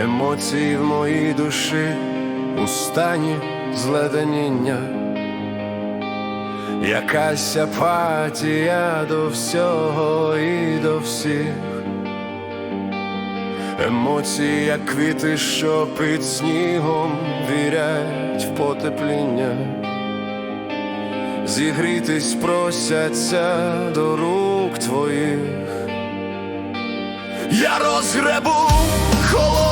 емоції в моїй душі у стані зледеніння, якась апатія до всього і до всіх. Емоції, як квіти, що під снігом вірять в потепління, зігрітись просяться до рук твоїх. Я розгребу холодними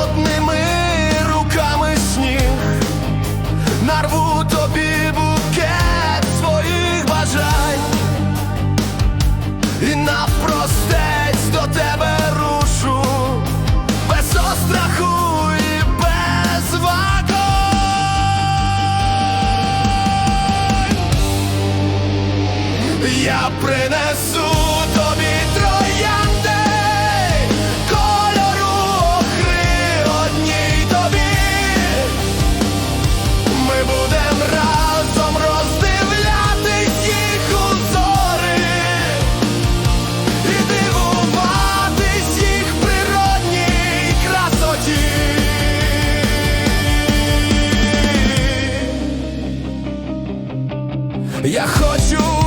Я принесу тобі троянди, кольору охри одній тобі. Ми будем разом роздивлятись їх узори і дивуватись їх природній красоті. Я хочу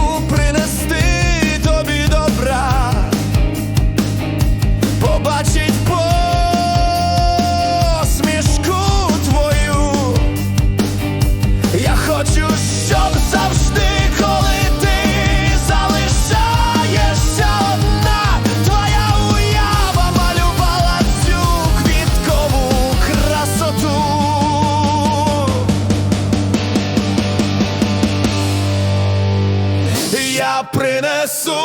принесу.